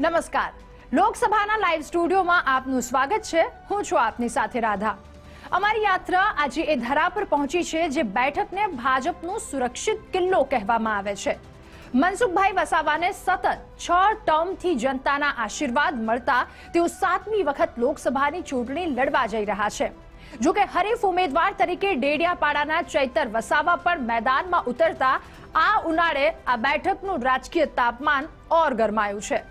નમસ્કાર. લોકસભાના લાઈવ સ્ટુડિયોમાં આપનું સ્વાગત છે. હું છું આપની સાથે રાધા. અમારી યાત્રા આજે એ ધરા પર પહોંચી છે જે બેઠકને ભાજપનું સુરક્ષિત કિલ્લો કહેવામાં આવે છે. મનસુખભાઈ વસાવાને સતત છ ટર્મથી જનતાના આશીર્વાદ મળતા તેઓ સાતમી વખત લોકસભાની ચૂંટણી લડવા જઈ રહ્યા છે. જો કે હરીફ ઉમેદવાર તરીકે ડેડિયાપાડાના ચૈતર વસાવા પણ મેદાનમાં ઉતરતા આ ઉનાળે આ બેઠકનું રાજકીય તાપમાન ઓર ગરમાયું છે.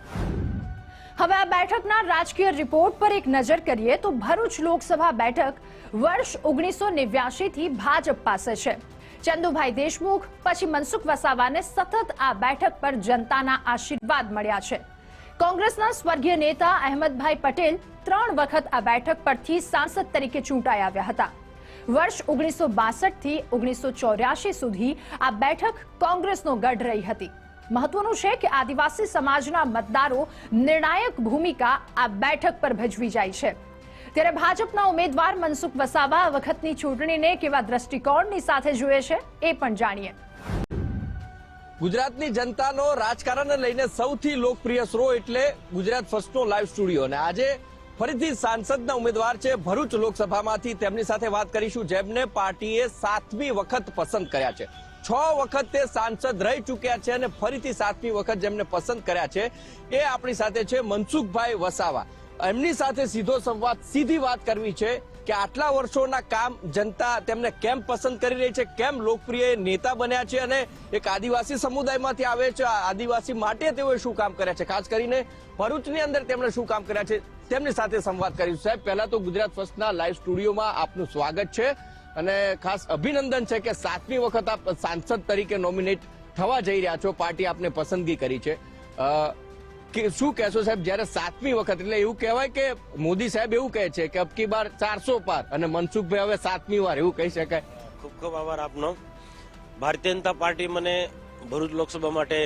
હવે આ બેઠકના રાજકીય રિપોર્ટ પર એક નજર કરીએ તો ભરૂચ લોકસભા બેઠક વર્ષ ઓગણીસો નેવ્યાસી થી ભાજપ પાસે છે. ચંદુભાઈ દેશમુખ, પછી મનસુખ વસાવાને સતત આ બેઠક પર જનતાના આશીર્વાદ મળ્યા છે. કોંગ્રેસના સ્વર્ગીય નેતા અહેમદભાઈ પટેલ ત્રણ વખત આ બેઠક પરથી સાંસદ તરીકે ચૂંટાઈ આવ્યા હતા. વર્ષ ઓગણીસો બાસઠથી ઓગણીસો ચોર્યાસી સુધી આ બેઠક કોંગ્રેસનો ગઢ રહી હતી. મહત્વનું છે કે આદિવાસી સમાજના મતદારો નિર્ણાયક ભૂમિકા આ બેઠક પર ભજવી જાય છે. ત્યારે ભાજપના ઉમેદવાર મનસુખ વસાવા વખતની ચૂંટણીને કેવા દ્રષ્ટિકોણની સાથે જુએ છે એ પણ જાણીએ. ગુજરાતની જનતાનો રાજકારણને લઈને સૌથી લોકપ્રિય શો એટલે ગુજરાત ફર્સ્ટનો લાઈવ સ્ટુડિયો. અને આજે ફરીથી સાંસદના ઉમેદવાર છે ભરૂચ લોકસભામાંથી. તેમની સાથે વાત કરીશું જેમને પાર્ટીએ સાતમી વખત પસંદ કર્યા છે. છ વખત તે સાંસદ રહી ચૂક્યા છે અને ફરીથી સાતમી વખત જેમને પસંદ કર્યા છે એ આપણી સાથે છે મનસુખભાઈ વસાવા. એમની સાથે સીધો સંવાદ, સીધી વાત કરવી છે કે આટલા વર્ષોના કામ જનતા તેમને કેમ પસંદ કરી રહી છે, કેમ લોકપ્રિય નેતા બન્યા છે અને એક આદિવાસી સમુદાયમાંથી આવે છે આદિવાસી માટે તેઓએ શું કામ કર્યા છે? ખાસ કરીને ભરૂચની અંદર તેમણે શું કામ કર્યા છે? તેમની સાથે સંવાદ કરીશું. સાહેબ, પહેલા તો ગુજરાત ફર્સ્ટના લાઈવ સ્ટુડિયોમાં આપનું સ્વાગત છે. અને ખાસ અભિનંદન છે કે સાતમી વખત આપ સાંસદ તરીકે નોમિનેટ થવા જઈ રહ્યા છો. પાર્ટી આપને પસંદગી કરી છે. કે શું કહેશો સાહેબ? જ્યારે સાતમી વખત, એટલે એવું કહેવાય કે મોદી સાહેબ એવું કહે છે કે અબકી બાર ચારસો પાર અને મનસુખભાઈ હવે સાતમી વાર એવું કહી શકાય. ખૂબ ખૂબ આભાર આપનો. ભારતીય જનતા પાર્ટી મને ભરૂચ લોકસભા માટે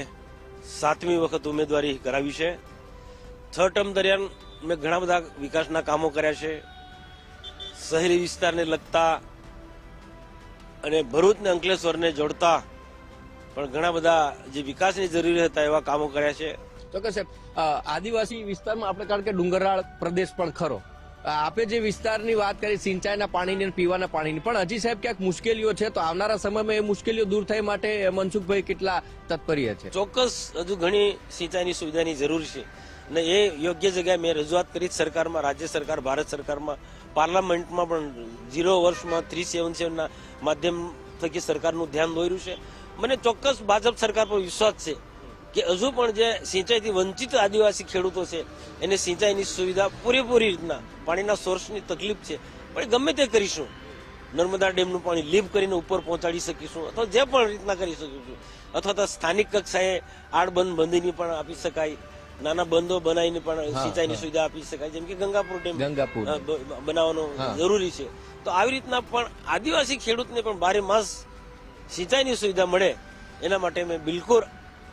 સાતમી વખત ઉમેદવારી કરાવી છે. છ ટર્મ દરમિયાન મેં ઘણા બધા વિકાસના કામો કર્યા છે. શહેરી વિસ્તારને લગતા અને ભરૂચને અંકલેશ્વરને જોડતા પણ ઘણા બધા જે વિકાસની જરૂરી હતા એવા કામો કર્યા છે. તો કે સાહેબ આદિવાસી વિસ્તારમાં આપણે કારણ કે ડુંગરાળ પ્રદેશ પણ ખરો. આપણે આપે જે વિસ્તારની વાત કરી સિંચાઈના પાણીની અને પીવાના પાણીની પણ હજી સાહેબ ક્યાંક મુશ્કેલીઓ છે તો આવનારા સમયમાં એ મુશ્કેલીઓ દૂર થાય માટે મનસુખભાઈ કેટલા તત્પર્ય છે? ચોક્કસ હજુ ઘણી સિંચાઈની સુવિધાની જરૂર છે. ને એ યોગ્ય જગ્યાએ મેં રજૂઆત કરી સરકારમાં રાજ્ય સરકાર ભારત સરકારમાં. પાર્લામેન્ટમાં પણ ઝીરો વર્ષમાં થ્રી સેવન સેવનના માધ્યમ થકી સરકારનું ધ્યાન દોર્યું છે. મને ચોક્કસ ભાજપ સરકાર પર વિશ્વાસ છે કે હજુ પણ જે સિંચાઈથી વંચિત આદિવાસી ખેડૂતો છે, એને સિંચાઈની સુવિધા પૂરેપૂરી રીતના પાણીના સોર્સની તકલીફ છે. પણ ગમે તે કરીશું, નર્મદા ડેમનું પાણી લીપ કરીને ઉપર પહોંચાડી શકીશું અથવા જે પણ રીતના કરી શકીશું, અથવા તો સ્થાનિક કક્ષાએ આડબંધ બંધીની પણ આપી શકાય. નાના બંધો બનાવીને પણ સિંચાઈની સુવિધા આપી શકાય. જેમ કે ગંગાપુર ડેમ ગંગાપુર. બનાવવાનો જરૂરી છે. તો આવી રીતના પણ આદિવાસી ખેડૂતને પણ બારે માસ સિંચાઈની સુવિધા મળે. એના માટે મેં બિલકુલ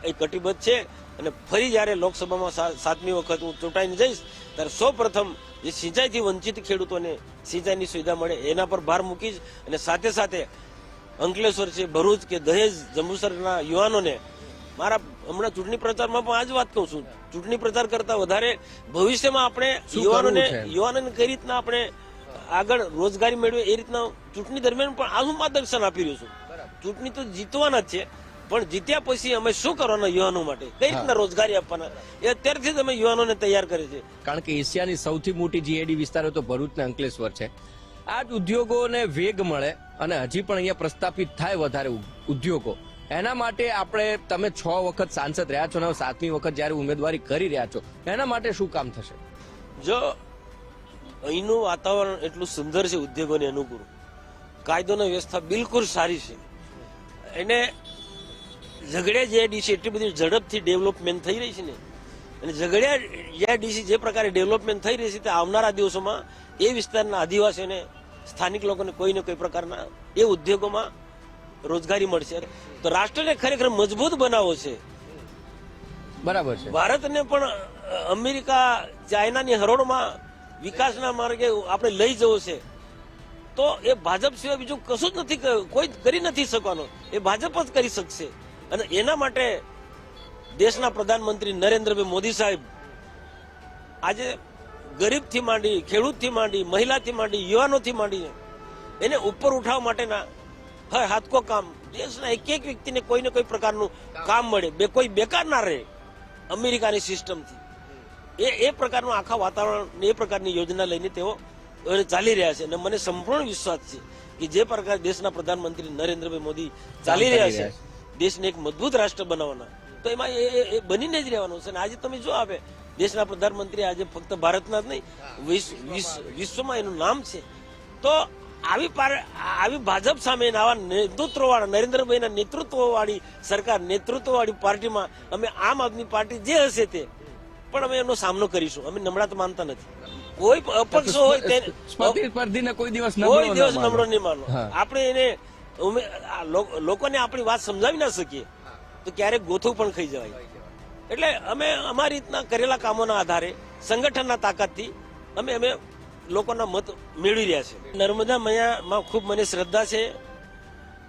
એ કટિબદ્ધ છે. અને ફરી જ્યારે લોકસભામાં સાતમી વખત હું ચૂંટાઈને જઈશ ત્યારે સૌ પ્રથમ જે સિંચાઈથી વંચિત ખેડૂતોને સિંચાઈની સુવિધા મળે એના પર ભાર મૂકીશ. અને સાથે સાથે અંકલેશ્વર છે ભરૂચ કે દહેજ જંબુસરના યુવાનોને મારા હમણાં ચૂંટણી પ્રચારમાં પણ આ જ વાત કહું છું. ચૂંટણી પ્રચાર કરતા વધારે ભવિષ્યમાં આપણે યુવાનોને યુવાનોને કઈ રીતના આપણે આગળ રોજગારી મેળવે એ રીતના ચૂંટણી દરમિયાન પણ આ હું માર્ગદર્શન આપી રહ્યો છું. ચૂંટણી તો જીતવાના જ છે પણ જીત્યા પછી અમે શું કરવાના યુવાનો માટે? કઈ રીતના રોજગારી આપવાના? એ અત્યારથી જ અમે યુવાનોને તૈયાર કરે છે. કારણ કે એશિયાની સૌથી મોટી જીએડી વિસ્તારો તો ભરૂચ ને અંકલેશ્વર છે. આ જ ઉદ્યોગોને વેગ મળે અને હજી પણ અહીંયા પ્રસ્થાપિત થાય વધારે ઉદ્યોગો. એના માટે આપણે તમે છ વખત સાંસદ રહ્યા છો અને સાતમી વખત જ્યારે ઉમેદવારી કરી રહ્યા છો, એના માટે શું કામ થશે? જો અહીંનું વાતાવરણ એટલું સુંદર છે ઉદ્યોગોને અનુકૂળ, કાયદોની વ્યવસ્થા બિલકુલ સારી છે. એને ઝઘડે જે ડીસી એટલી બધી ઝડપથી ડેવલપમેન્ટ થઈ રહી છે ને, અને ઝઘડિયા ડીસી જે પ્રકારે ડેવલપમેન્ટ થઈ રહી છે તે આવનારા દિવસોમાં એ વિસ્તારના આદિવાસીઓને, સ્થાનિક લોકોને કોઈ ને કોઈ પ્રકારના એ ઉદ્યોગોમાં રોજગારી મળશે. તો રાષ્ટ્રને ખરેખર મજબૂત બનાવવો છે. બરાબર છે. ભારતને પણ અમેરિકા ચાઇનાની હરોળમાં વિકાસના માર્ગે આપણે લઈ જવો છે. તો એ ભાજપ સિવાય બીજું કશું જ નથી કોઈ કરી નથી શકવાનો. એ ભાજપ જ કરી શકશે. અને એના માટે દેશના પ્રધાનમંત્રી નરેન્દ્રભાઈ મોદી સાહેબ આજે ગરીબથી માંડી ખેડૂતથી માંડી મહિલાથી માંડી યુવાનોથી માંડી એને ઉપર ઉઠાવવા માટેના હર હાથકો કામ. દેશના એક એક વ્યક્તિને કોઈ ને કોઈ પ્રકારનું કામ મળે. બે કોઈ બેકાર ના રહે અમેરિકાની સિસ્ટમથી. એ એ પ્રકારનું આખા વાતાવરણ એ પ્રકારની યોજના લઈને તેઓ ચાલી રહ્યા છે. અને મને સંપૂર્ણ વિશ્વાસ છે કે જે પ્રકાર દેશના પ્રધાનમંત્રી નરેન્દ્રભાઈ મોદી ચાલી રહ્યા છે દેશને એક મજબૂત રાષ્ટ્ર બનાવવાના. તો એમાં એ- બનીને જ રહેવાનું છે. અને આજે તમે જો આવે દેશના પ્રધાનમંત્રી આજે ફક્ત ભારતના જ નહીં વિશ્વ- વિશ્વ- વિશ્વમાં એનું નામ છે. તો આવી આવી ભાજપ સામે આવા નેતૃત્વ વાળા નરેન્દ્રભાઈના નેતૃત્વ વાળી સરકાર નેતૃત્વ વાળી પાર્ટીમાં અમે આમ આદમી પાર્ટી જે હશે તે પણ અમે એનો સામનો કરીશું. અમે નમળા તો માનતા નથી. કોઈ અપક્ષ હોય તેને સ્પર્ધીને કોઈ દિવસ કોઈ દિવસ નમળો નહીં માનો. આપણે એને લોકોને આપણી વાત સમજાવી ના શકીએ તો ક્યારેક ગોથું પણ ખાઈ જવાય. એટલે અમે અમારી રીતના કરેલા કામોના આધારે સંગઠનના તાકાતથી અમે અમે લોકોના મત મેળવી રહ્યા છે. નર્મદા મૈયામાં ખૂબ મને શ્રદ્ધા છે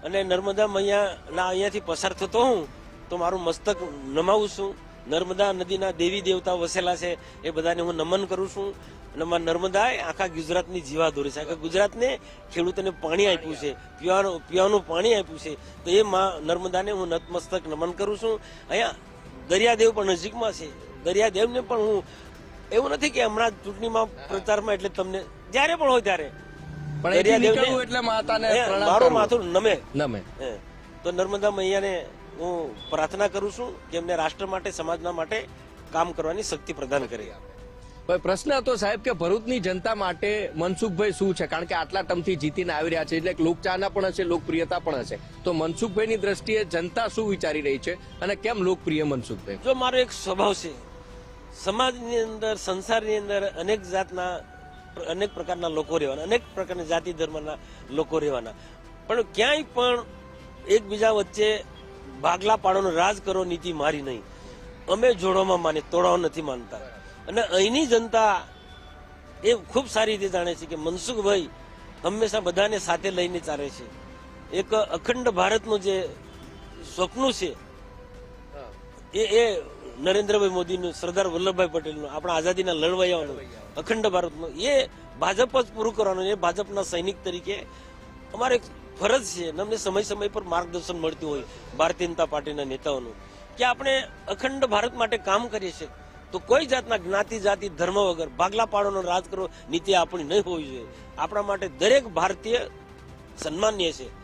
અને નર્મદા મૈયાના અહીંયાથી પસાર થતો હું તો મારું મસ્તક નમાવું છું. નર્મદા નદીના દેવી દેવતા વસેલા છે એ બધાને હું નમન કરું છું. અને માં નર્મદા આખા ગુજરાતની જીવાદોરી છે. આખા ગુજરાતને ખેડૂતોને પાણી આપ્યું છે. પીવાનું પીવાનું પાણી આપ્યું છે. તો એ માં નર્મદાને હું નતમસ્તક નમન કરું છું. અહીંયા દરિયાદેવ પણ નજીકમાં છે. દરિયાદેવને પણ હું એવું નથી કે હમણાં ચૂંટણીમાં પ્રચારમાં એટલે તમને જ્યારે પણ હોય ત્યારે. પણ એટલે માતાને મારું માથું નમે. નમે. તો નર્મદા મૈયાને હું પ્રાર્થના કરું છું કે એમને રાષ્ટ્ર માટે સમાજના માટે કામ કરવાની શક્તિ પ્રદાન કરી. પ્રશ્ન હતો સાહેબ કે ભરૂચની જનતા માટે મનસુખભાઈ શું છે? કારણ કે આટલા ટમથી જીતીને આવી રહ્યા છે એટલે લોકચાહના પણ હશે લોકપ્રિયતા પણ હશે. તો મનસુખભાઈની દ્રષ્ટિએ જનતા શું વિચારી રહી છે? અને કેમ લોકપ્રિય મનસુખભાઈ? જો મારો એક સ્વભાવ છે સમાજની અંદર સંસારની અંદર અનેક જાતના અનેક પ્રકારના લોકો રહેવાના અનેક પ્રકારના જાતિ ધર્મના લોકો રહેવાના. પણ ક્યાંય પણ એકબીજા વચ્ચે ભાગલા પાડવાનો રાજ કરો નીતિ મારી નહીં. અમે જોડવામાં માની તોડવા નથી માનતા. અને અહીંની જનતા એ ખૂબ સારી રીતે જાણે છે કે મનસુખભાઈ હંમેશા બધાને સાથે લઈને ચાલે છે. એક અખંડ ભારતનું જે સ્વપ્ન છે એ એ નરેન્દ્રભાઈ મોદીનું, સરદાર વલ્લભભાઈ પટેલનું, આપણા આઝાદીના લડવૈયાઓનું, અખંડ ભારતનું, એ ભાજપ જ પૂરું કરવાનું, એ ભાજપના સૈનિક તરીકે અમારે ફરજ છે, અને અમને સમય સમય પર માર્ગદર્શન મળતું હોય, ભારતીય જનતા પાર્ટીના નેતાઓનું, કે આપણે અખંડ ભારત માટે કામ કરીએ છીએ, તો કોઈ જાતના જ્ઞાતિ, જાતિ, ધર્મ વગર ભાગલા પાડવાનો રાજ કરો નીતિ આપણી નહીં હોવી જોઈએ. આપણા માટે દરેક ભારતીય સન્માનીય છે.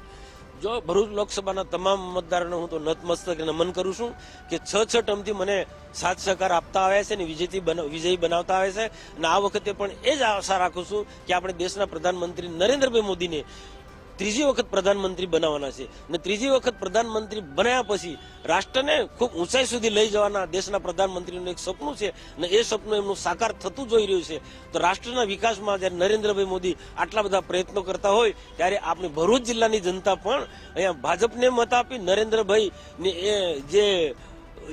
જો ભરૂચ લોકસભાના તમામ મતદારોને હું તો નતમસ્તક નમન કરું છું કે છ છ ટર્મથી મને સાથ સહકાર આપતા આવ્યા છે અને વિજયથી વિજયી બનાવતા આવે છે. અને આ વખતે પણ એ જ આશા રાખું છું કે આપણે દેશના પ્રધાનમંત્રી નરેન્દ્રભાઈ મોદીને ત્રીજી વખત પ્રધાનમંત્રી બનાવવાના છે. અને ત્રીજી વખત પ્રધાનમંત્રી બનાવ્યા પછી રાષ્ટ્રને ખૂબ ઊંચાઈ સુધી લઈ જવાના દેશના પ્રધાનમંત્રીનું એક સપનું છે અને એ સપનું એમનું સાકાર થતું જોઈ રહ્યું છે. તો રાષ્ટ્રના વિકાસમાં જ્યારે નરેન્દ્રભાઈ મોદી આટલા બધા પ્રયત્નો કરતા હોય ત્યારે આપણી ભરૂચ જિલ્લાની જનતા પણ અહીંયા ભાજપને મત આપી નરેન્દ્રભાઈ ને એ જે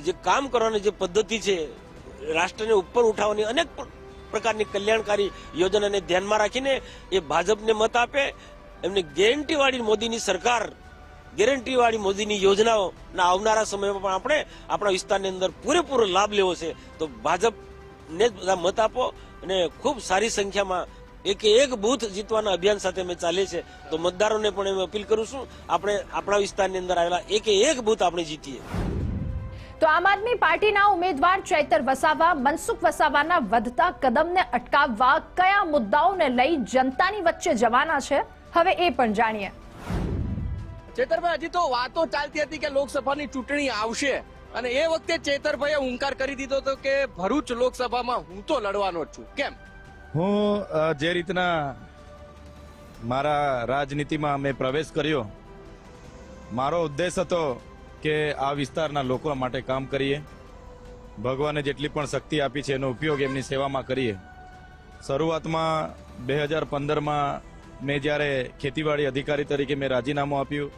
જે કામ કરવાની જે પદ્ધતિ છે, રાષ્ટ્રને ઉપર ઉઠાવવાની અનેક પ્ર- પ્રકારની કલ્યાણકારી યોજનાને ધ્યાનમાં રાખીને એ ભાજપને મત આપે એમને ગેરંટી વાળી મોદીની સરકાર ગેરંટી વાળી મોદીની યોજનાઓ ના આવનારા સમયમાં પણ આપણે આપણા વિસ્તારની અંદર પૂરેપૂરો લાભ લેવો છે. તો ભાજપને જ બધા મત આપો અને ખૂબ સારી સંખ્યામાં એક એક બૂથ જીતવાના અભિયાન સાથે અમે ચાલીએ છે તો મતદારોને પણ એમ અપીલ કરું છું, આપણે આપણા વિસ્તારની અંદર આવેલા એક એક બૂથ આપણે જીતીએ. તો આમ આદમી પાર્ટીના ઉમેદવાર ચૈતર વસાવા, મનસુખ વસાવાના વધતા કદમને અટકાવવા કયા મુદ્દાઓને લઈ જનતાની વચ્ચે જવાના છે? હવે એ પણ જાણીએ. ચેતરભાઈ હજી તો વાતો ચાલતી હતી કે લોકસભાની ચૂંટણી આવશે અને એ વખતે ચેતરભાઈએ હુંકાર કરી દીધો હતો કે ભરૂચ લોકસભામાં હું તો લડવાનો જ છું. કેમ? હું જે રીતના મારા રાજનીતિમાં મેં પ્રવેશ કર્યો મારો ઉદ્દેશ હતો કે આ વિસ્તારના લોકો માટે કામ કરીએ. ભગવાને જેટલી પણ શક્તિ આપી છે એનો ઉપયોગ એમની સેવામાં કરીએ. શરૂઆતમાં બે હજાર પંદરમાં મેં જ્યારે ખેતીવાડી અધિકારી તરીકે મેં રાજીનામું આપ્યું,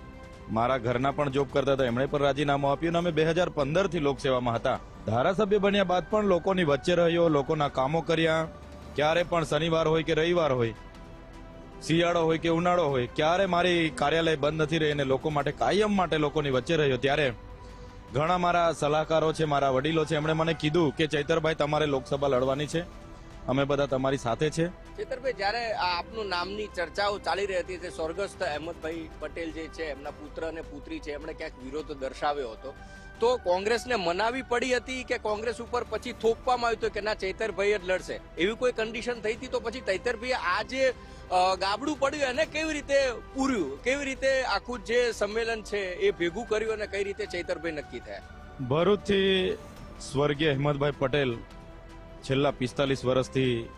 મારા ઘરના પણ જોબ કરતા હતા, એમણે પણ રાજીનામું આપ્યું અને અમે બે હજાર પંદરથી લોકસેવામાં હતા. ધારાસભ્ય બન્યા બાદ પણ લોકોની વચ્ચે રહ્યો, લોકોના કામો કર્યા. ક્યારે પણ શનિવાર હોય કે રવિવાર હોય, શિયાળો હોય કે ઉનાળો હોય, ક્યારે મારી કાર્યાલય બંધ નથી રહી અને લોકો માટે, કાયમ માટે લોકોની વચ્ચે રહ્યો, ત્યારે ઘણા મારા સલાહકારો છે, મારા વડીલો છે, એમણે મને કીધું કે ચૈતરભાઈ, તમારે લોકસભા લડવાની છે. અમે બધા તમારી સાથે છે. ચેતરભાઈ જ્યારે આપનું નામની ચર્ચાઓ ચાલી રહી હતી તે સ્વર્ગસ્થ અહેમદભાઈ પટેલ જે છે એમના પુત્ર અને પુત્રી છે એમણે ક્યાંક વિરોધ દર્શાવ્યો હતો. તો કોંગ્રેસને મનાવી પડી હતી કે કોંગ્રેસ ઉપર પછી થોપવામાં આવ્યું હતું કે ના ચૈતરભાઈ જ લડશે? એવી કોઈ કન્ડિશન થઈ હતી તો પછી ચૈતરભાઈ આ જે ગાબડું પડ્યું એને કેવી રીતે પૂર્યું? કેવી રીતે આખું જે સંમેલન છે એ ભેગું કર્યું અને કઈ રીતે ચૈતરભાઈ નક્કી થયા? ભરૂચથી સ્વર્ગીય અહેમદભાઈ પટેલ છેલ્લા પિસ્તાલીસ વર્ષથી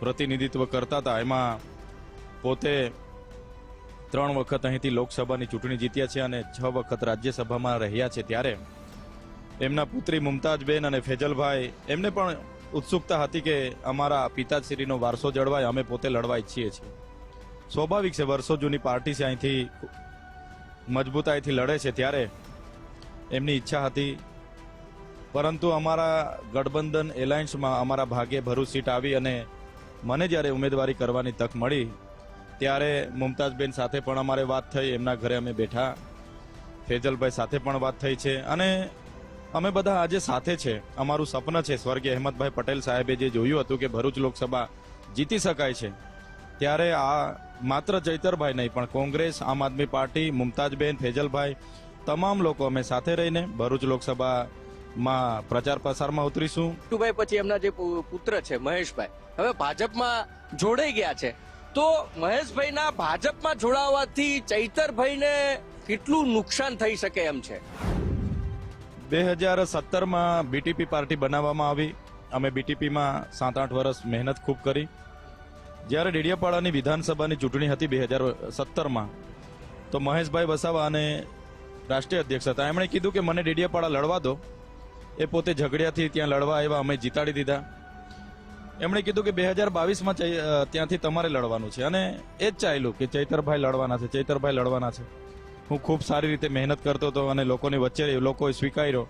પ્રતિનિધિત્વ કરતા હતા. એમાં પોતે ત્રણ વખત અહીંથી લોકસભાની ચૂંટણી જીત્યા છે અને છ વખત રાજ્યસભામાં રહ્યા છે ત્યારે. એમના પુત્રી મુમતાજબેન અને ફેજલભાઈ એમને પણ ઉત્સુકતા હતી કે અમારા પિતાશ્રીનો વારસો જળવાય, અમે પોતે લડવા ઈચ્છીએ છીએ. સ્વાભાવિક છે, વર્ષો જૂની પાર્ટી છે, અહીંથી મજબૂતાઈથી લડે છે. ત્યારે એમની ઈચ્છા હતી પરંતુ અમારા ગઠબંધન એલાયન્સમાં અમારા ભાગ્યે ભરૂચ સીટ આવી અને મને જ્યારે ઉમેદવારી કરવાની તક મળી, ત્યારે મુમતાજબેન સાથે પણ અમારે વાત થઈ, એમના ઘરે અમે બેઠા. ફેજલભાઈ સાથે પણ વાત થઈ છે. અને અમે બધા આજે સાથે છે. અમારું સપન છે, સ્વર્ગીય અહેમદભાઈ પટેલ સાહેબે જે જોયું હતું કે ભરૂચ લોકસભા જીતી શકાય છે, ત્યારે આ માત્ર ચૈતરભાઈ નહીં, પણ કોંગ્રેસ, આમ આદમી પાર્ટી, મુમતાજબેન, ફેજલભાઈ, તમામ લોકો અમે સાથે રહીને ભરૂચ લોકસભામાં પ્રચાર પ્રસારમાં ઉતરીશું. ભાઈ પછી એમના જે પુત્ર છે મહેશભાઈ. હવે ભાજપમાં જોડાઈ ગયા છે. તો મહેશભાઈના ભાજપમાં જોડાવાથી ચૈતરભાઈને કેટલું નુકસાન થઈ શકે એમ છે? બે હજાર સત્તરમાં બીટીપી પાર્ટી બનાવવામાં આવી. અમે બીટીપીમાં સાત આઠ વર્ષ મહેનત ખૂબ કરી. જ્યારે ડેડિયાપાડાની વિધાનસભાની ચૂંટણી હતી બે હજાર સત્તરમાં તો મહેશભાઈ વસાવા અને રાષ્ટ્રીય અધ્યક્ષ હતા. એમણે કીધું કે મને ડેડિયાપાડા લડવા દો. એ પોતે ઝઘડિયાથી ત્યાં લડવા આવ્યા, અમે જીતાડી દીધા. એમણે કીધું કે બે હજાર બાવીસમાં ત્યાંથી તમારે લડવાનું છે. અને એ જ ચાલ્યું કે ચૈતરભાઈ લડવાના છે, ચૈતરભાઈ લડવાના છે. હું ખૂબ સારી રીતે મહેનત કરતો હતો અને લોકોની વચ્ચે લોકોએ સ્વીકાર્યો.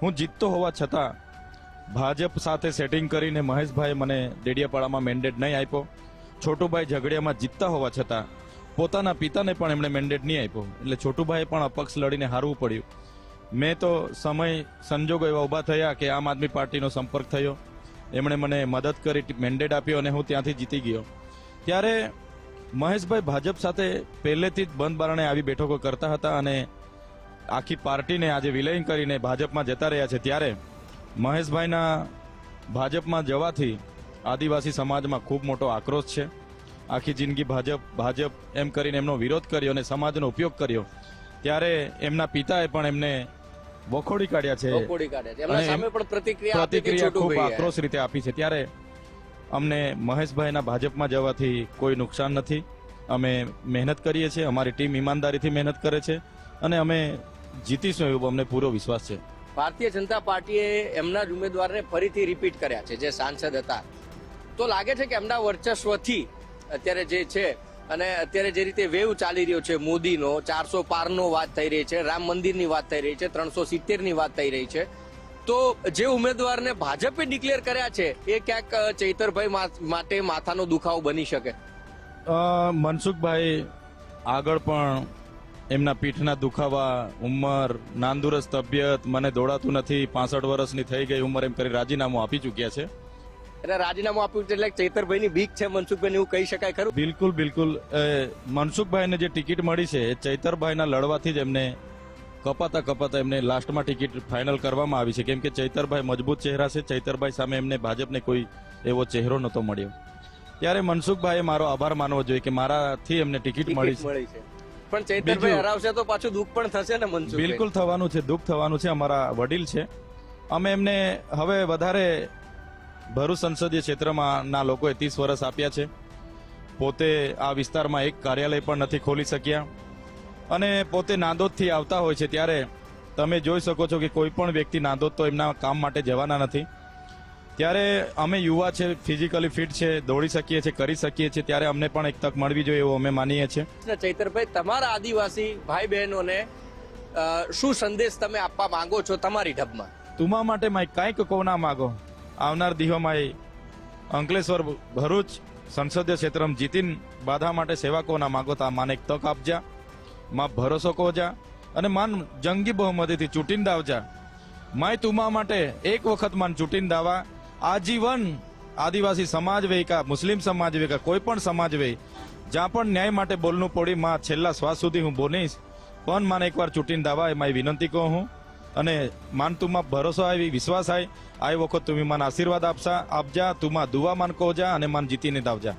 હું જીતતો હોવા છતાં ભાજપ સાથે સેટિંગ કરીને મહેશભાઈ મને ડેડિયાપાડામાં મેન્ડેટ નહીં આપ્યો. છોટુભાઈ ઝઘડિયામાં જીતતા હોવા છતાં પોતાના પિતાને પણ એમણે મેન્ડેટ નહીં આપ્યો. એટલે છોટુભાઈએ પણ અપક્ષ લડીને હારવું પડ્યું. મેં તો સમય, સંજોગો એવા ઊભા થયા કે આમ આદમી પાર્ટીનો સંપર્ક થયો. એમણે મને મદદ કરી મેન્ડેટ આપ્યો અને હું ત્યાંથી જીતી ગયો. ત્યારે મહેશભાઈ ભાજપ સાથે પહેલેથી જ બંધ બારણે આવી બેઠકો કરતા હતા અને આખી પાર્ટીને આજે વિલયન કરીને ભાજપમાં જતા રહ્યા છે. ત્યારે મહેશભાઈના ભાજપમાં જવાથી આદિવાસી સમાજમાં ખૂબ મોટો આક્રોશ છે. આખી જિંદગી ભાજપ ભાજપ એમ કરીને એમનો વિરોધ કર્યો અને સમાજનો ઉપયોગ કર્યો. ત્યારે એમના પિતાએ પણ એમને વખોડી કાઢ્યા છે. વખોડી કાઢે છે. એમના અને સામે પણ પ્રતિક્રિયા પ્રતિક્રિયા ખૂબ. આક્રોશ રીતે આપી છે. ત્યારે અમને મહેશભાઈના ભાજપમાં જવાથી કોઈ નુકસાન નથી. અમે મહેનત કરીએ છીએ અમારી ટીમ ઈમાનદારીથી મહેનત કરે છે અને અમે જીતીશું એવો અમને પૂરો વિશ્વાસ છે. ભારતીય જનતા પાર્ટીએ એમના જ ઉમેદવારને ફરીથી રિપીટ કર્યા છે જે સાંસદ હતા. તો લાગે છે કે એમના વર્ચસ્વથી અત્યારે જે છે અને અત્યારે જે રીતે વેવ ચાલી રહ્યો છે મોદીનો, ચારસો પારનો વાત થઈ રહી છે, રામ મંદિરની વાત થઈ રહી છે, ત્રણસો સિત્તેરની વાત થઈ રહી છે. તો જે ઉમેદવારને ભાજપે ડિક્લેર કર્યા છે, એ ક્યાંક ચૈતરભાઈ માટે માથાનો દુખાવો બની શકે? મનસુખભાઈ આગળ પણ એમના પીઠના દુખાવા, ઉંમર નાંદુરસ્ત તબિયત મને દોડાતું નથી, પાસઠ વર્ષની થઈ ગઈ ઉંમર એમ કરી રાજીનામું આપી ચૂક્યા છે. એટલે રાજીનામું આપ્યું છે એટલે ચૈતરભાઈની બીક છે મનસુખભાઈ એવું કહી શકાય ખરું? બિલકુલ બિલકુલ. મનસુખભાઈને જે ટિકિટ મળી છે એ ચૈતરભાઈના લડવાથી જ એમને કપાતા કપાતા એમને લાસ્ટમાં ટિકિટ ફાઇનલ કરવામાં આવી છે. કેમ કે ચૈતરભાઈ મજબૂત ચહેરા છે ચૈતરભાઈ સામે એમને ભાજપને કોઈ એવો ચહેરો નહોતો મળ્યો. ત્યારે મનસુખભાઈએ મારો આભાર માનવો જોઈએ કે મારાથી એમને ટિકિટ મળી છે. પણ ચૈતરભાઈ હરાવશે તો પાછું દુઃખ પણ થશે ને મનસુખ બિલકુલ થવાનું છે દુઃખ થવાનું છે અમારા વડીલ છે. અમે એમને હવે વધારે ભરૂચ સંસદીય ક્ષેત્રમાં ના લોકોએ ત્રીસ વર્ષ આપ્યા છે. પોતે આ વિસ્તારમાં એક કાર્યાલય પણ નથી ખોલી શક્યા. અને પોતે નાંદોદથી આવતા હોય છે ત્યારે તમે જોઈ શકો છો કે કોઈ પણ વ્યક્તિ નાંદોદ તો એમના કામ માટે જવાના નથી. ત્યારે અમે યુવા છે ફિઝિકલી ફિટ છે દોડી શકીએ છીએ કરી શકીએ છીએ ત્યારે અમને પણ એક તક મળવી જોઈએ એવું અમે માનીએ છીએ. ચૈતરભાઈ તમારા આદિવાસી ભાઈ બહેનોને શું સંદેશ તમે આપવા માંગો છો તમારી ઢબમાં? તુમા માટે કાંઈક કોના માગો. આવનાર દિવસમાં અંકલેશ્વર ભરૂચ સંસદીય ક્ષેત્રમાં જીતીન બાધા માટે સેવકોના માગોતા માગો માને એક તક આપજા, માં ભરોસો કોજા અને માન જંગી બહુમતીથી ચૂંટીને દાવજા. માય તુમા માટે એક વખત માન ચૂંટીને દાવા. આજીવન આદિવાસી સમાજ વે કા, મુસ્લિમ સમાજ વે કા, કોઈ પણ સમાજ વે, જ્યાં પણ ન્યાય માટે બોલનું પડી, માં છેલ્લા શ્વાસ સુધી હું બોલીશ, પણ મને એકવાર ચૂંટીને દાવા એ મારી વિનંતી કહું હું. અને માન તુમાં ભરોસો આવી વિશ્વાસ આવી આ વખત તમે મને આશીર્વાદ આપશા, આપજા તુમાં દુવા માન કહોજા અને મન જીતીને દાવજા.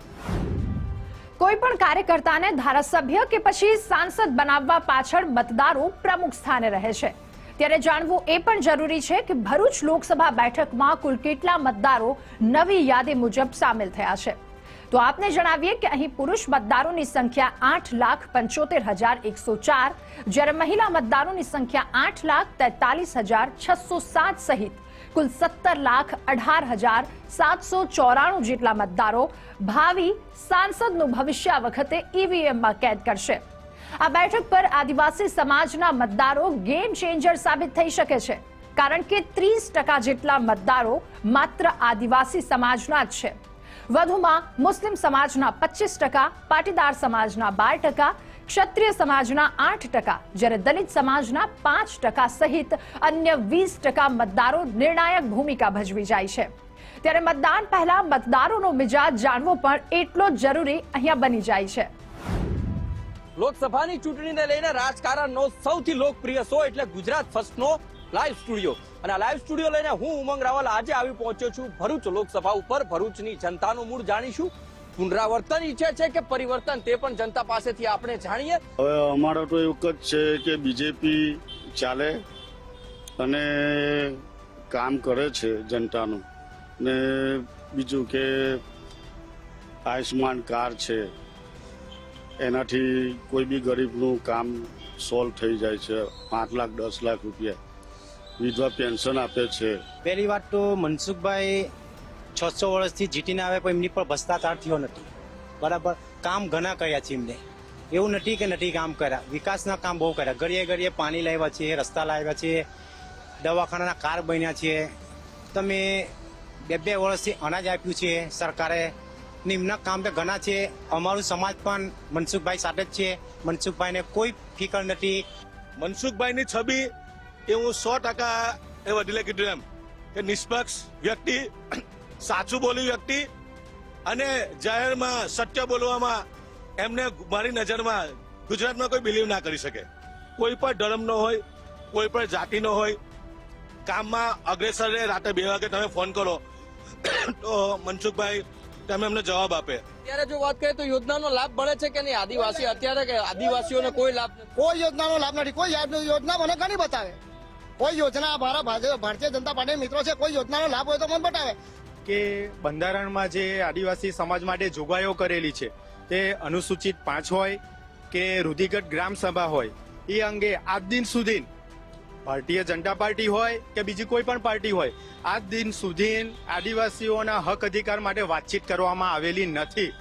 કોઈ પણ કાર્યકર્તાને ધારાસભ્ય કે પછી સાંસદ બનાવવા પાછળ મતદારો પ્રમુખ સ્થાને રહે છે. ત્યારે જાણવું એ પણ જરૂરી છે કે ભરૂચ લોકસભા બેઠકમાં કુલ કેટલા મતદારો નવી યાદી મુજબ સામેલ થયા છે. તો આપને જણાવીએ કે અહીં પુરુષ મતદારોની સંખ્યા આઠ લાખ પંચોતેર હજાર એકસો ચાર, જ્યારે મહિલા મતદારોની સંખ્યા આઠ લાખ તેતાલીસ હજાર છસો સાત સહિત કુલ સત્તર લાખ અઢાર હજાર સાતસો ચોરાણું જેટલા મતદારો ભાવિ સાંસદનું ભવિષ્ય વખતે ઈવીએમમાં કેદ કરશે. આ બેઠક પર આદિવાસી સમાજના મતદારો ગેમ ચેન્જર સાબિત થઈ શકે છે, કારણ કે ત્રીસ ટકા જેટલા મતદારો માત્ર આદિવાસી સમાજના જ છે. વધુમાં મુસ્લિમ સમાજના પચીસ ટકા, પાટીદાર સમાજના બાર ટકા, ક્ષત્રિય સમાજના આઠ ટકા, જ્યારે દલિત સમાજના પાંચ ટકા સહિત અન્ય વીસ ટકા મતદારો નિર્ણાયક ભૂમિકા ભજવી જાય છે. ત્યારે મતદાન પહેલા મતદારોનો મિજાજ જાણવો પણ એટલો જ જરૂરી અહીંયા બની જાય છે. લોકસભાની ચૂંટણીને લઈને રાજકારણનો સૌથી લોકપ્રિય શો એટલે ગુજરાત ફર્સ્ટનો લાઈવ સ્ટુડિયો અને આ લાઈવ સ્ટુડિયો લઈને હું ઉમંગ રાવલ આજે આવી પહોંચ્યો છું ભરૂચ લોકસભા ઉપર. ભરૂચની જનતાનું મૂળ જાણીશું. પુનરાવર્તન ઈચ્છે છે કે પરિવર્તન તે પણ જનતા પાસેથી આપણે જાણીએ. હવે અમારો તો એવું જ છે કે બીજેપી ચાલે અને કામ કરે છે જનતાનું. ને બીજું કે આયુષ્માન કાર્ડ છે. એનાથી કોઈ બી ગરીબનું કામ સોલ્વ થઈ જાય છે. પાંચ લાખ, દસ લાખ રૂપિયા. વિધવા પેન્શન આપે છે. પહેલી વાત તો મનસુખભાઈ છસો વર્ષથી જીતીને આવે પણ એમની પર ભ્રષ્ટાચાર થયો નથી. બરાબર? કામ ઘણા કર્યા છે એમને. એવું નથી કે નથી કામ કર્યા. વિકાસના કામ બહુ કર્યા. ઘડીએ ઘડીએ પાણી લાવ્યા છે રસ્તા લાવ્યા છે દવાખાનાના કાર બન્યા છે. તમે બે બે વર્ષથી અનાજ આપ્યું છે સરકારે. ને એમના કામ તો ઘણા છે. અમારું સમાજ પણ મનસુખભાઈ સાથે જ છે. મનસુખભાઈને કોઈ ફિકર નથી. મનસુખભાઈની છબી એ હું સો ટકા એ વડીલે કીધું એમ કે નિષ્પક્ષ વ્યક્તિ સાચું બોલી વ્યક્તિ અને જાહેરમાં સત્ય બોલવામાં એમને મારી નજરમાં ગુજરાતમાં કોઈ બિલીવ ના કરી શકે. કોઈ પણ ધર્મનો હોય કોઈ પણ જાતિનો હોય કામમાં અગ્રેસર રહે રાતે બે વાગે તમે ફોન કરો તો મનસુખભાઈ તમે એમને જવાબ આપે. અત્યારે જો વાત કરીએ તો યોજનાનો લાભ મળે છે કે નહીં? આદિવાસી અત્યારે કે આદિવાસીઓને કોઈ લાભ કોઈ યોજનાનો લાભ નથી. કોઈ યાદ- યોજના મને ઘણી બતાવે. કોઈ યોજના મારા ભારતીય જનતા પાર્ટી મિત્રો છે, કોઈ યોજનાનો લાભ હોય તો મને બતાવે. કે બંધારણમાં જે આદિવાસી સમાજ માટે જોગવાઈઓ કરેલી છે, તે અનુસૂચિત પાંચ હોય કે રૂધિગત ગ્રામ સભા હોય, એ અંગે આજ દિન સુધી ભારતીય જનતા પાર્ટી હોય કે બીજી કોઈ પણ પાર્ટી હોય, આજ દિન સુધી આદિવાસીઓના હક અધિકાર માટે વાતચીત કરવામાં આવેલી નથી.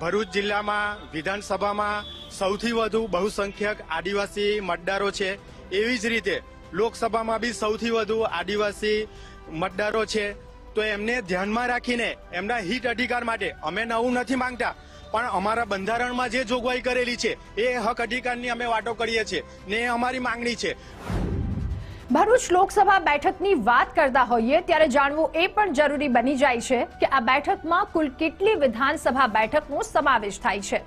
ભરૂચ જિલ્લામાં વિધાનસભામાં સૌથી વધુ બહુસંખ્યક આદિવાસી મતદારો છે, એવી જ રીતે લોકસભામાં બી સૌથી વધુ આદિવાસી મતદારો છે. તો એમને ધ્યાનમાં રાખીને એમના હિત અધિકાર માટે અમે નવું નથી માંગતા. પણ અમારા બંધારણમાં જે જોગવાઈ કરેલી છે, એ હક અધિકારની અમે વાતો કરીએ છીએ ને એ અમારી માંગણી છે. ભરૂચ લોકસભા બેઠકની વાત કરતા હોઈએ ત્યારે જાણવું એ પણ જરૂરી બની જાય છે કે આ બેઠકમાં કુલ કેટલી વિધાનસભા બેઠકનો સમાવેશ થાય છે.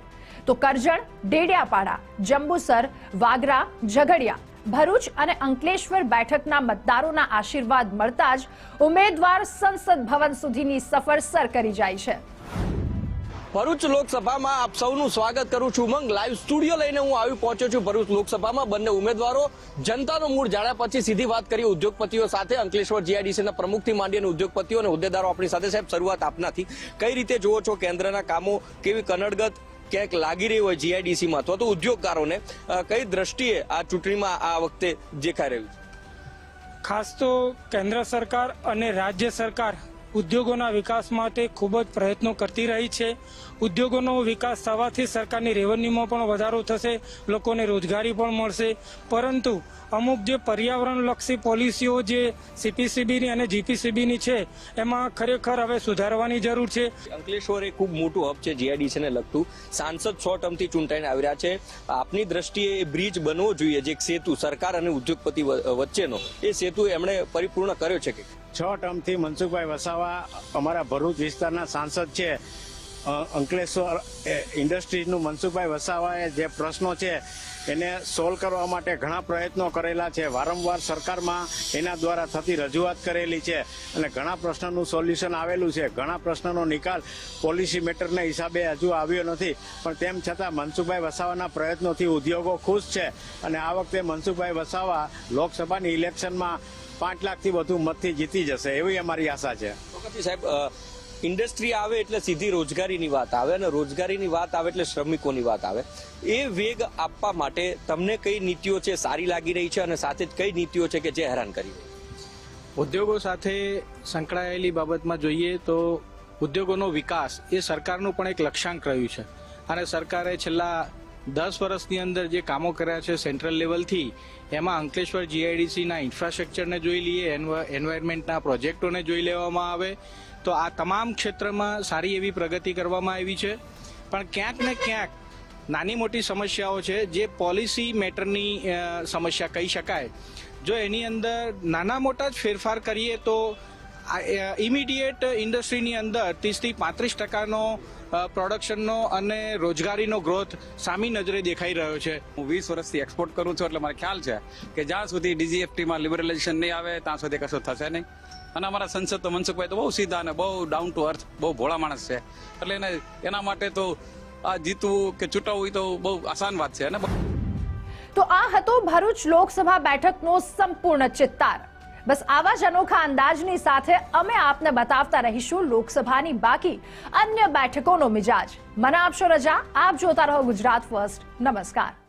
તો કરજણ, ડેડિયાપાડા, જંબુસર, વાગરા, ઝઘડિયા ભરૂચ અને અંકલેશ્વર બેઠકના મતદારોના આશીર્વાદ મળતા જ ઉમેદવાર સંસદ ભવન સુધીની સફર સર કરી જાય છે. ભરૂચ લોકસભામાં આપ સૌનું સ્વાગત કરું છું ઉમંગ. લાઈવ સ્ટુડિયો લઈને હું આવી પહોંચ્યો છું ભરૂચ લોકસભામાં. બંને ઉમેદવારો જનતાનો મૂળ જાણ્યા પછી સીધી વાત કરી ઉદ્યોગપતિઓ સાથે. અંકલેશ્વર જીઆઈડીસીના પ્રમુખથી માંડીને ઉદ્યોગપતિઓ અને હોદ્દેદારો આપણી સાથે. સાહેબ, શરૂઆત આપનાથી. કઈ રીતે જુઓ છો કેન્દ્રના કામો? કેવી કનડગત ક્યાંક લાગી રહી હોય જીઆઈડીસીમાં, અથવા તો ઉદ્યોગકારોને કઈ દ્રષ્ટિએ આ ચૂંટણીમાં આ વખતે દેખાઈ રહ્યું ખાસ તો કેન્દ્ર સરકાર અને રાજ્ય સરકાર ઉદ્યોગોના વિકાસ માટે ખૂબ જ પ્રયત્નો કરતી રહી છે. ઉદ્યોગોનો વિકાસ થવાથી સરકારની રેવન્યુમાં પણ વધારો થશે લોકોને રોજગારી પણ મળશે. પરંતુ અમુક જે પર્યાવરણલક્ષી પોલિસીઓ જે સીપીસીબીની અને જીપીસીબીની છે એમાં ખરેખર હવે સુધારવાની જરૂર છે. અંકલેશ્વર એ ખૂબ મોટું હબ છે જીઆઈડીસીને લગતું. સાંસદ છ ટર્મથી ચૂંટાઈને આવી રહ્યા છે. આપની દ્રષ્ટિએ એ બ્રિજ બનવો જોઈએ જે સેતુ સરકાર અને ઉદ્યોગપતિ વ- વચ્ચેનો. એ સેતુ એમણે પરિપૂર્ણ કર્યો છે કે? છ ટર્મથી મનસુખભાઈ વસાવા અમારા ભરૂચ વિસ્તારના સાંસદ છે. અંકલેશ્વર ઇન્ડસ્ટ્રીઝનું મનસુખભાઈ વસાવાએ જે પ્રશ્નો છે, એને સોલ્વ કરવા માટે ઘણા પ્રયત્નો કરેલા છે. વારંવાર સરકારમાં એના દ્વારા થતી રજૂઆત કરેલી છે અને ઘણા પ્રશ્નોનું સોલ્યુશન આવેલું છે. ઘણા પ્રશ્નોનો નિકાલ પોલિસી મેટરના હિસાબે હજુ આવ્યો નથી. પણ તેમ છતાં મનસુખભાઈ વસાવાના પ્રયત્નોથી ઉદ્યોગો ખુશ છે અને આ વખતે મનસુખભાઈ વસાવા લોકસભાની ઇલેક્શનમાં પાંચ લાખથી વધુ મતથી જીતી જશે. એવી અમારી આશા છે. સાહેબ ઇન્ડસ્ટ્રી આવે એટલે સીધી રોજગારીની વાત આવે અને રોજગારીની વાત આવે એટલે શ્રમિકોની વાત આવે. એ વેગ આપવા માટે તમને કઈ નીતિઓ છે સારી લાગી રહી છે અને સાથે જ કઈ નીતિઓ છે કે જે હેરાન કરી ઉદ્યોગો સાથે સંકળાયેલી બાબતમાં જોઈએ તો ઉદ્યોગોનો વિકાસ એ સરકારનું પણ એક લક્ષ્યાંક રહ્યું છે. અને સરકારે છેલ્લા દસ વર્ષની અંદર જે કામો કર્યા છે સેન્ટ્રલ લેવલથી, એમાં અંકલેશ્વર જીઆઈડીસીના ઇન્ફ્રાસ્ટ્રક્ચરને જોઈ લઈએ એન્વા- એન્વાયરમેન્ટના પ્રોજેક્ટોને જોઈ લેવામાં આવે તો આ તમામ ક્ષેત્રમાં સારી એવી પ્રગતિ કરવામાં આવી છે. પણ ક્યાંક ને ક્યાંક નાની મોટી સમસ્યાઓ છે, જે પોલિસી મેટરની સમસ્યા કહી શકાય. જો એની અંદર નાના મોટા જ ફેરફાર કરીએ તો ઇમિડિયેટ ઇન્ડસ્ટ્રીની અંદર ત્રીસથી પાંત્રીસ ટકાનો પ્રોડક્શનનો અને રોજગારીનો ગ્રોથ સામી નજરે દેખાઈ રહ્યો છે. હું વીસ વર્ષથી એક્સપોર્ટ કરું છું એટલે મને ખ્યાલ છે કે જ્યાં સુધી ડીજીએફટીમાં લિબરલાઇઝેશન નહીં આવે, ત્યાં સુધી કશું થશે નહીં. અને અમારા સંસદ તો મનસુખભાઈ તો બહુ સીધા અને બહુ ડાઉન ટુ અર્થ બહુ ભોળા માણસ છે. એટલે એને, એના માટે તો આ જીતવું કે ચૂંટવવું એ તો બહુ આસાન વાત છે. અને તો આ હતો ભરૂચ લોકસભા બેઠકનો સંપૂર્ણ ચિત્તાર. બસ આવા જ અનોખા અંદાજની સાથે અમે આપને બતાવતા રહીશું લોકસભાની બાકી અન્ય બેઠકોનો મિજાજ. મને આપશો રજા? આપ જોતા રહો ગુજરાત ફર્સ્ટ. નમસ્કાર.